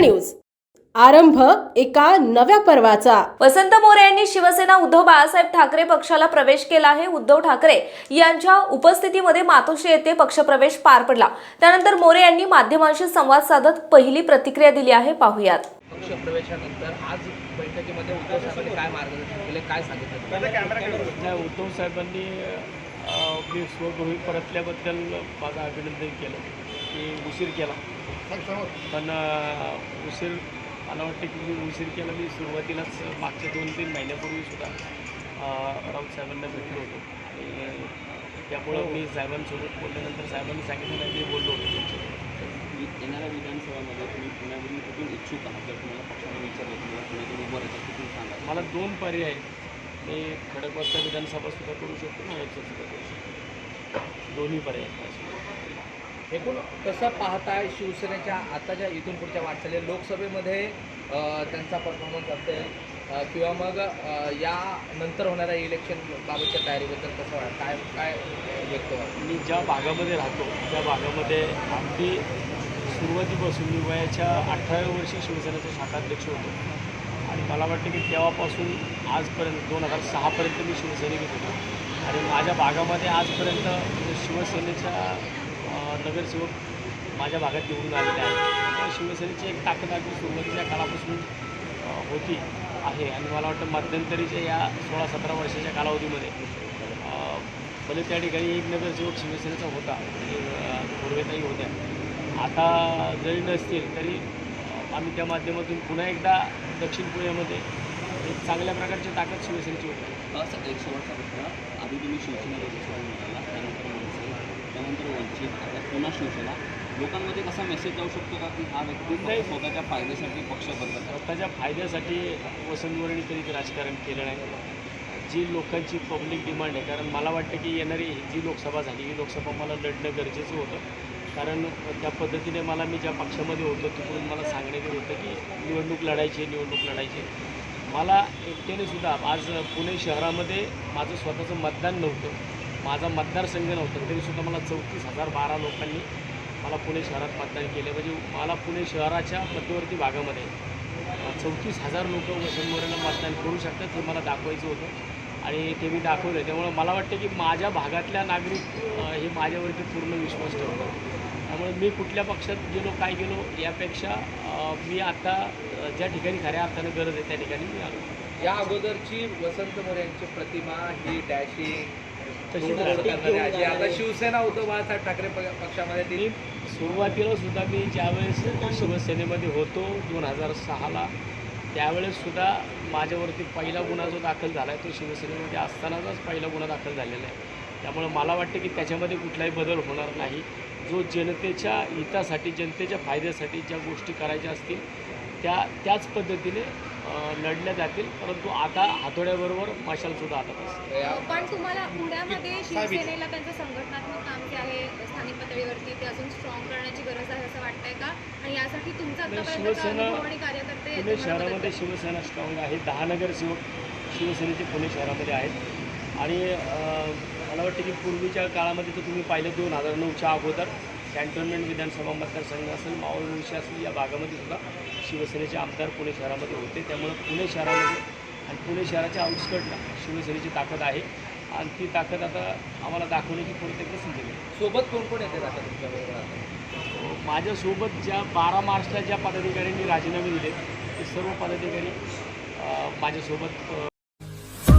News. आरंभ एका नव्या पर्वाचा. वसंत मोरे यांनी शिवसेना उद्धव बाळासाहेब ठाकरे पक्षाला प्रवेश केला आहे. उद्धव ठाकरे यांच्या उपस्थितीमध्ये मातोश्री येथे पक्षप्रवेश पार पडला. त्यानंतर मोरे यांनी माध्यमांशी संवाद साधत पहिली प्रतिक्रिया दिली आहे. पाहुयात. पक्ष प्रवेशानंतर आज बैठकीमध्ये उद्धव साहेबांनी काय मार्गदर्शन केले? काय सांगितलं? उद्धव साहेबांनी मी स्वगृही परतल्याबद्दल माझं अभिनंदन केलं. की उशीर केला. पण उशीर मला वाटतं की मी उशीर केला मी सुरुवातीलाच मागच्या दोन तीन महिन्यापूर्वी सुद्धा अ, राऊत साहेबांना भेटलो होतो. आणि त्यामुळं मी साहेबांसोबत बोलल्यानंतर साहेबांनी सांगितलं नाही मी बोललो होतो. येणाऱ्या विधानसभामध्ये तुम्ही पुण्यावरून कुठून इच्छुक आहात? जर तुम्हाला पक्षाने विचारलं किंवा पुण्यातून उभं राहायचं कुठून सांगा मला दोन पर्याय आहेत. मी खडकवासला विधानसभा सुद्धा करू शकतो नाळेश्वर सुद्धा करू शकतो. दोन्ही पर्याय. एकूण कसं पाहताय शिवसेनेच्या आताच्या इथून पुढच्या वाटचाली लोकसभेमध्ये त्यांचा परफॉर्मन्स असेल किंवा मग या नंतर होणाऱ्या इलेक्शन बाबतच्या तयारीबद्दल कसं काय काय व्यक्त मी ज्या भागामध्ये राहतो त्या भागामध्ये अगदी सुरुवातीपासून मी वयाच्या अठराव्या वर्षी शिवसेनेचा शाखाध्यक्ष होतो. आणि मला वाटतं की तेव्हापासून आजपर्यंत दोन हजार सहापर्यंत मी शिवसैनिक होतो. आणि माझ्या भागामध्ये आजपर्यंत म्हणजे शिवसेनेच्या नगरसेवक माझ्या भागात निवडून आलेले आहेत. शिवसेनेची एक ताकद अगदी सुरुवातीच्या काळापासून होती आहे. आणि मला वाटतं मध्यंतरीच्या या सोळा सतरा वर्षाच्या कालावधीमध्ये भले त्या ठिकाणी एक नगरसेवक शिवसेनेचा होता म्हणजे, पूर्वेताही होत्या. आता जरी नसतील तरी आम्ही त्या माध्यमातून पुन्हा एकदा दक्षिण पुण्यामध्ये एक चांगल्या प्रकारची ताकद शिवसेनेची होती. असं एक शेवटचा प्रश्न आधी तुम्ही शिवसेना त्यानंतर त्यानंतर वंचित आता पुन्हा शिवसेना. लोकांमध्ये कसा मेसेज जाऊ शकतो का की हा व्यक्ती नाही. स्वतःच्या फायद्यासाठी पक्ष बदलत स्वतःच्या फायद्यासाठी वसंतवरणी कधीच राजकारण केलं नाही. जी लोकांची पब्लिक डिमांड आहे कारण मला वाटतं की येणारी जी लोकसभा झाली ही लोकसभा मला लढणं गरजेचं होतं. कारण त्या पद्धतीने मला मी ज्या पक्षामध्ये होतो तिकडून मला सांगण्यात येत होतं की निवडणूक लढायची आहे, निवडणूक लढायची. मला एकट्याने सुद्धा आज पुणे शहरामध्ये माझं स्वतःचं मतदान नव्हतं. माझा मतदारसंघ नव्हता. तरीसुद्धा मला चौतीस हजार बारा लोकांनी मला पुणे शहरात मतदान केले. म्हणजे मला पुणे शहराच्या मध्यवर्ती भागामध्ये चौतीस हजार लोक वसंतमोऱ्याला मतदान करू शकतात हे मला दाखवायचं होतं. आणि ते मी दाखवलं त्यामुळे मला वाटतं की माझ्या भागातल्या नागरिक हे माझ्यावरती पूर्ण विश्वास ठेवतात. त्यामुळे मी कुठल्या पक्षात गेलो काय गेलो यापेक्षा मी आता ज्या ठिकाणी खऱ्या अर्थानं गरज आहे त्या ठिकाणी मी आलो. या अगोदरची वसंत मोरे यांची प्रतिमा ही डॅशिंग आता शिवसेना बाळासाहेब ठाकरे पक्षामध्ये ती सुरुवातीला सुद्धा मी ज्यावेळेस शिवसेनेमध्ये होतो दोन हजार सहाला त्यावेळेस सुद्धा माझ्यावरती पहिला गुन्हा जो दाखल झाला आहे तो शिवसेनेमध्ये असतानाचाच पहिला गुन्हा दाखल झालेला आहे. त्यामुळे मला वाटतं की त्याच्यामध्ये कुठलाही बदल होणार नाही. जो जनतेच्या हितासाठी जनतेच्या फायद्यासाठी ज्या गोष्टी करायच्या असतील त्या त्याच पद्धतीने लढल्या जातील. परंतु आता हातोड्याबरोबर मशालसुद्धा हातात असते या- पण तुम्हाला पुण्यामध्ये शिवसेनेला त्यांचं संघटनात्मक काम जे आहे स्थानिक पातळीवरती ते अजून स्ट्रॉंग करण्याची गरज आहे असं वाटतंय का? आणि यासाठी तुमचा शिवसेना- कार्यकर्ते पुणे शहरामध्ये? शिवसेना स्ट्रॉंग आहे. दहा नगरसेवक शिवसेनेचे पुणे शहरामध्ये आहेत. आणि अं, मला वाटतं की पूर्वीच्या काळामध्ये तर तुम्ही पाहिलं दोन हजार नऊच्या अगोदर कॅन्टोन्मेंट विधानसभा मतदारसंघ असेल मावळ मुळशी असेल या भागामध्ये सुद्धा शिवसेनेचे आमदार पुणे शहरामध्ये होते. त्यामुळे पुणे शहरामध्ये आणि पुणे शहराच्या आउटस्कटला शिवसेनेची ताकद आहे. आणि ती ताकद आता आम्हाला दाखवण्याची प्रत्येक संधी मिळेल सोबत कोण कोण येते आता तुमच्याबरोबर माझ्यासोबत ज्या बारा मार्चला ज्या पदाधिकाऱ्यांनी राजीनामे दिले ते सर्व पदाधिकारी माझ्यासोबत